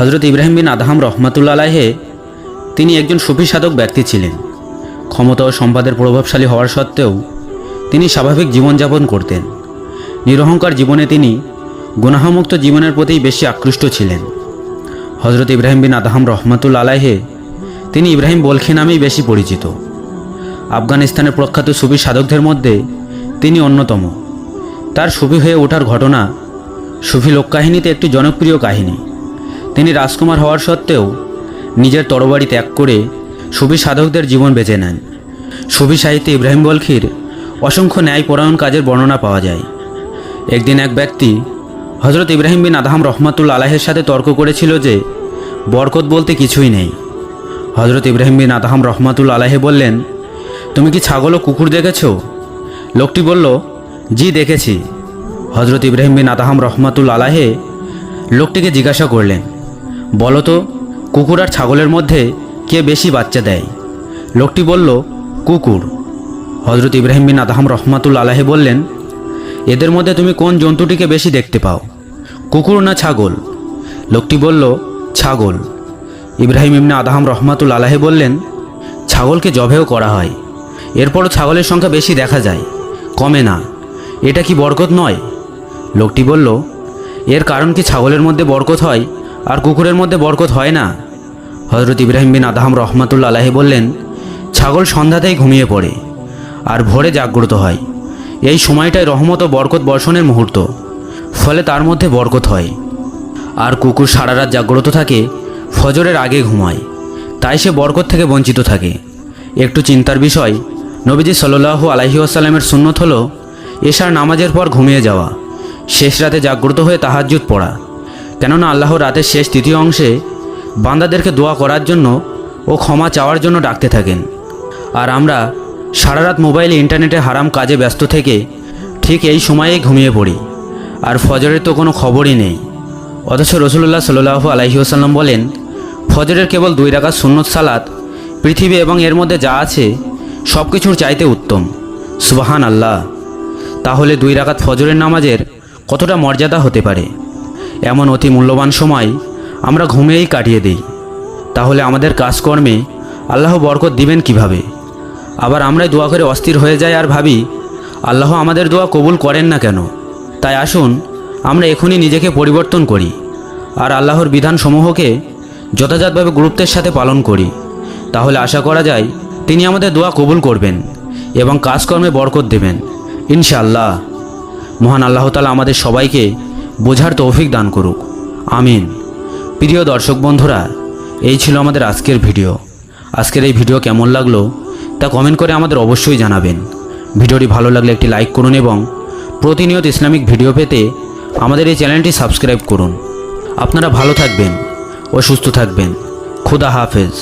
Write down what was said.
হজরত ইব্রাহিম বিন আদহাম রহমাতুল্লা আলাহে তিনি একজন সুফি সাধক ব্যক্তি ছিলেন। ক্ষমতা ও সম্পাদের প্রভাবশালী হওয়ার সত্ত্বেও তিনি স্বাভাবিক জীবনযাপন করতেন। নিরহংকার জীবনে তিনি গুনাহমুক্ত জীবনের প্রতি বেশি আকৃষ্ট ছিলেন। হজরত ইব্রাহিম বিন আদহাম রহমাতুল আলাহে তিনি ইব্রাহিম বলখি নামেই বেশি পরিচিত। আফগানিস্তানের প্রখ্যাত সুফি সাধকদের মধ্যে তিনি অন্যতম। তার সুফি হয়ে ওঠার ঘটনা সুফি লোককাহিনীতে একটি জনপ্রিয় কাহিনী। তিনি রাজকুমার হওয়ার সত্ত্বেও নিজের তরবারি ত্যাগ করে সুবি সাধকদের জীবন বেছে নেন। সুবি সাহিত্যে ইব্রাহিম বলখির অসংখ্য ন্যায়পরায়ণ কাজের বর্ণনা পাওয়া যায়। একদিন এক ব্যক্তি হজরত ইব্রাহিম বিন আদহাম রহমাতুল আলাহের সাথে তর্ক করেছিল যে, বরকত বলতে কিছুই নেই। হজরত ইব্রাহিম বিন আদহাম রহমাতুল আলাহে বললেন, তুমি কি ছাগল ও কুকুর দেখেছ? লোকটি বলল, জি, দেখেছি। হজরত ইব্রাহিম বিন আদহাম রহমাতুল আলাহে লোকটিকে জিজ্ঞাসা করলেন বলো তো, কুকুর আর ছাগলের মধ্যে কে বেশি বাচ্চা দেয়? লোকটি বলল, কুকুর। হজরত ইব্রাহিম বিন আদহাম রহমাতুল আলাহে বললেন, এদের মধ্যে তুমি কোন জন্তুটিকে বেশি দেখতে পাও? কুকুর না ছাগল? লোকটি বলল, ছাগল। ইব্রাহিম ইবনে আদহাম রহমাতুল আলাহে বললেন, ছাগলকে জবেও করা হয়। এরপরও ছাগলের সংখ্যা বেশি দেখা যায়। কমে না। এটা কি বরকত নয়? লোকটি বলল, এর কারণ কি ছাগলের মধ্যে বরকত হয়? আর কুকুরের মধ্যে বরকত হয় না। হজরত ইব্রাহিম বিন আদহাম রহমাতুল্লা আলাহি বললেন, ছাগল সন্ধ্যাতেই ঘুমিয়ে পড়ে আর ভোরে জাগ্রত হয়। এই সময়টাই রহমত ও বরকত বর্ষণের মুহূর্ত, ফলে তার মধ্যে বরকত হয়। আর কুকুর সারা রাত জাগ্রত থাকে, ফজরের আগে ঘুমায়, তাই সে বরকত থেকে বঞ্চিত থাকে। একটু চিন্তার বিষয়, নবীজি আলাহি আসাল্লামের সুন্নত হলো, এশার নামাজের পর ঘুমিয়ে যাওয়া, শেষ রাতে জাগ্রত হয়ে তাহাজ্জুদ পড়া। কেননা আল্লাহ রাতের শেষ তৃতীয় অংশে বান্দাদেরকে দোয়া করার জন্য ও ক্ষমা চাওয়ার জন্য ডাকতে থাকেন। আর আমরা সারা রাত মোবাইলে ইন্টারনেটে হারাম কাজে ব্যস্ত থেকে ঠিক এই সময়েই ঘুমিয়ে পড়ি। আর ফজরের তো কোনো খবরই নেই। অথচ রসুল্লাহ সাল্লু আলাহি আসাল্লাম বলেন, ফজরের কেবল দুই রাকাত সুন্নত সালাত, পৃথিবী এবং এর মধ্যে যা আছে সব কিছুর চাইতে উত্তম। সুবাহান আল্লাহ তাহলে দুই রাকাত ফজরের নামাজের কতটা মর্যাদা হতে পারে? এমন অতি মূল্যবান সময় আমরা ঘুমিয়েই কাটিয়ে দিই। তাহলে আমাদের কাজকর্মে আল্লাহ বরকত দিবেন কীভাবে? আবার আমরাই দোয়া করে অস্থির হয়ে যাই আর ভাবি, আল্লাহ আমাদের দোয়া কবুল করেন না কেন? তাই আসুন, আমরা এখনই নিজেকে পরিবর্তন করি আর আল্লাহর বিধানসমূহকে যথাযথভাবে গুরুত্বের সাথে পালন করি। তাহলে আশা করা যায়, তিনি আমাদের দোয়া কবুল করবেন এবং কাজকর্মে বরকত দেবেন। ইনশাআল্লাহ। মহান আল্লাহ তালা আমাদের সবাইকে বোঝার তৌফিক দান করুক। আমিন। প্রিয় দর্শক বন্ধুরা, এই ছিল আমাদের আজকের ভিডিও। আজকের এই ভিডিও কেমন লাগল তা কমেন্ট করে আমাদের অবশ্যই জানাবেন। ভিডিওটি ভালো লাগলে একটি লাইক করুন এবং প্রতিনিয়ত ইসলামিক ভিডিও পেতে আমাদের এই চ্যানেলটি সাবস্ক্রাইব করুন। আপনারা ভালো থাকবেন ও সুস্থ থাকবেন। খুদা হাফেজ।